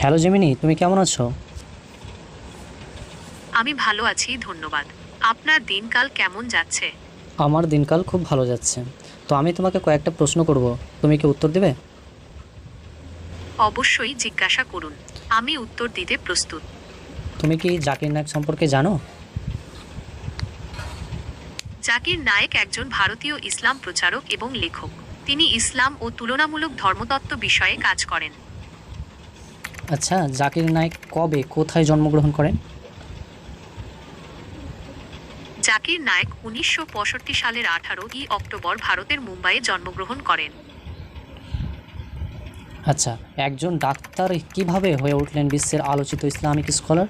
Hello Gemini তুমি কেমন আছো? আমি ভালো আছি ধন্যবাদ। আপনার দিনকাল কেমন যাচ্ছে? আমার দিনকাল খুব ভালো যাচ্ছে। তো আমি তোমাকে কয়েকটা প্রশ্ন করব। তুমি কি উত্তর দেবে? অবশ্যই জিজ্ঞাসা করুন। আমি উত্তর দিতে প্রস্তুত। তুমি কি জাকির নায়ক সম্পর্কে জানো? জাকির নায়েক একজন ভারতীয় ইসলাম প্রচারক এবং লেখক। তিনি ইসলাম ও তুলনামূলক ধর্মতত্ত্ব বিষয়ে কাজ করেন। আচ্ছা জাকির নায়ক কবে কোথায় জন্মগ্রহণ করেন? জাকির নায়েক উনিশশো সালের আঠারো ই অক্টোবর ভারতের মুম্বাইয়ে জন্মগ্রহণ করেন। আচ্ছা একজন ডাক্তার কীভাবে হয়ে উঠলেন বিশ্বের আলোচিত ইসলামিক স্কলার?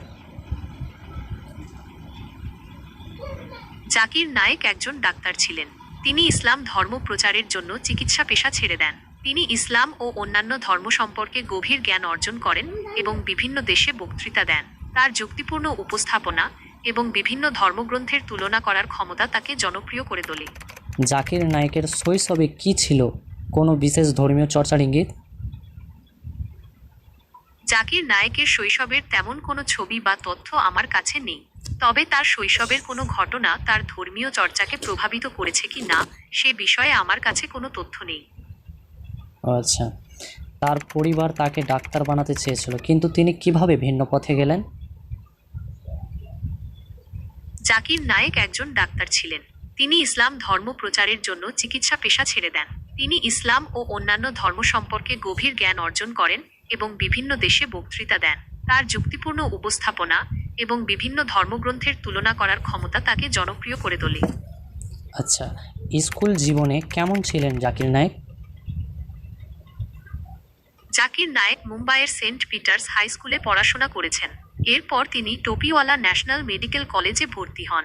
জাকির নায়েক একজন ডাক্তার ছিলেন। তিনি ইসলাম ধর্ম প্রচারের জন্য চিকিৎসা পেশা ছেড়ে দেন। তিনি ইসলাম ও অন্যান্য ধর্ম সম্পর্কে গভীর জ্ঞান অর্জন করেন এবং বিভিন্ন দেশে বক্তৃতা দেন। তার যুক্তিপূর্ণ উপস্থাপনা এবং বিভিন্ন ধর্মগ্রন্থের তুলনা করার ক্ষমতা তাকে জনপ্রিয় করে তোলে। জাকির নায়কের শৈশবে কি ছিল কোনো বিশেষ ধর্মীয় চর্চার ইঙ্গিত? জাকির নায়কের শৈশবের তেমন কোনো ছবি বা তথ্য আমার কাছে নেই তবে তার শৈশবের কোনো ঘটনা তার ধর্মীয় চর্চাকে প্রভাবিত করেছে কি না সে বিষয়ে আমার কাছে কোনো তথ্য নেই। আচ্ছা। তার পরিবার তাকে ডাক্তার বানাতে চেয়েছিল কিন্তু তিনি কীভাবে ভিন্ন পথে গেলেন? জাকির নায়েক একজন ডাক্তার ছিলেন। তিনি ইসলাম ধর্ম প্রচারের জন্য চিকিৎসা পেশা ছেড়ে দেন। তিনি ইসলাম ও অন্যান্য ধর্ম সম্পর্কে গভীর জ্ঞান অর্জন করেন এবং বিভিন্ন দেশে বক্তৃতা দেন। তার যুক্তিপূর্ণ উপস্থাপনা এবং বিভিন্ন ধর্মগ্রন্থের তুলনা করার ক্ষমতা তাকে জনপ্রিয় করে তোলে। আচ্ছা স্কুল জীবনে কেমন ছিলেন জাকির নায়ক? জাকির নায়েক মুম্বাইয়ের সেন্ট পিটার্স হাই স্কুলে পড়াশোনা করেছেন। এরপর তিনি টোপিওয়ালা ন্যাশনাল মেডিকেল কলেজে ভর্তি হন।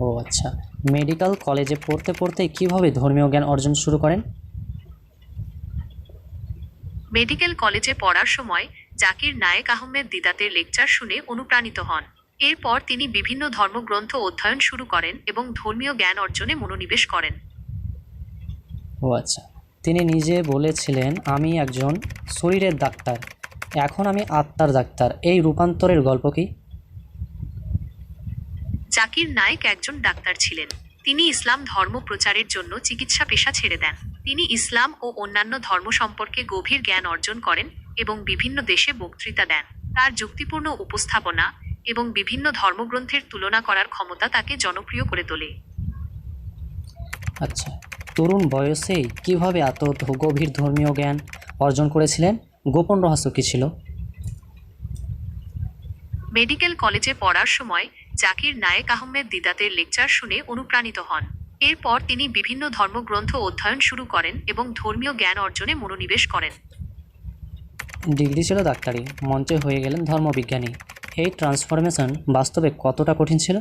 ও আচ্ছা মেডিকেল কলেজে পড়তে পড়তে কীভাবে ধর্মীয় জ্ঞান অর্জন শুরু করেন? মেডিকেল কলেজে পড়ার সময় জাকির নায়েক আহমেদ দিদাতের লেকচার শুনে অনুপ্রাণিত হন। এরপর তিনি বিভিন্ন ধর্মগ্রন্থ অধ্যয়ন শুরু করেন এবং ধর্মীয় জ্ঞান অর্জনে মনোনিবেশ করেন। ও আচ্ছা তিনি নিজে বলেছিলেন আমি একজন শরীরের ডাক্তার। এখন আমি আত্মার ডাক্তার। এই রূপান্তরের গল্প কি? জাকির নায়েক একজন ডাক্তার ছিলেন। তিনি ইসলাম ধর্ম প্রচারের জন্য চিকিৎসা পেশা ছেড়ে দেন। তিনি ইসলাম ও অন্যান্য ধর্ম সম্পর্কে গভীর জ্ঞান অর্জন করেন এবং বিভিন্ন দেশে বক্তৃতা দেন। তার যুক্তিপূর্ণ উপস্থাপনা এবং বিভিন্ন ধর্মগ্রন্থের তুলনা করার ক্ষমতা তাকে জনপ্রিয় করে তোলে। আচ্ছা। তরুণ বয়সেই কীভাবে এত গভীর ধর্মীয় জ্ঞান অর্জন করেছিলেন গোপন রহস্য কী ছিল? মেডিকেল কলেজে পড়ার সময় জাকির নায়েক আহমেদ দিদাতের লেকচার শুনে অনুপ্রাণিত হন। এরপর তিনি বিভিন্ন ধর্মগ্রন্থ অধ্যয়ন শুরু করেন এবং ধর্মীয় জ্ঞান অর্জনে মনোনিবেশ করেন। ডিগ্রি ছিল ডাক্তারি মঞ্চে হয়ে গেলেন ধর্মবিজ্ঞানী। এই ট্রান্সফরমেশন বাস্তবে কতটা কঠিন ছিল?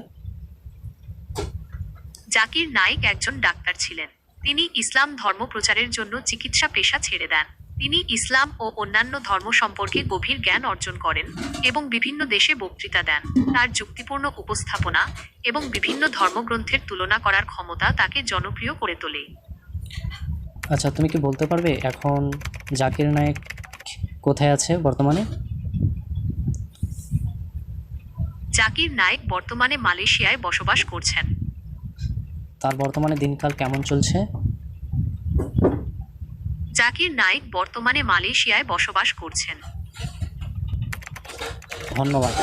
জাকির নায়েক একজন ডাক্তার ছিলেন। তিনি ইসলাম ধর্ম প্রচারের জন্য চিকিৎসা পেশা ছেড়ে দেন। তিনি ইসলাম ও অন্যান্য ধর্ম সম্পর্কে গভীর জ্ঞান অর্জন করেন এবং বিভিন্ন দেশে বক্তৃতা দেন। তার যুক্তিপূর্ণ উপস্থাপনা এবং বিভিন্ন ধর্মগ্রন্থের তুলনা করার ক্ষমতা তাকে জনপ্রিয় করে তোলে। আচ্ছা তুমি কি বলতে পারবে এখন জাকির নায়েক কোথায় আছে বর্তমানে? জাকির নায়েক বর্তমানে মালয়েশিয়ায় বসবাস করছেন। তার বর্তমানে দিনকাল কেমন চলছে? জাকির নাইক বর্তমানে মালয়েশিয়ায় বসবাস করছেন। ধন্যবাদ।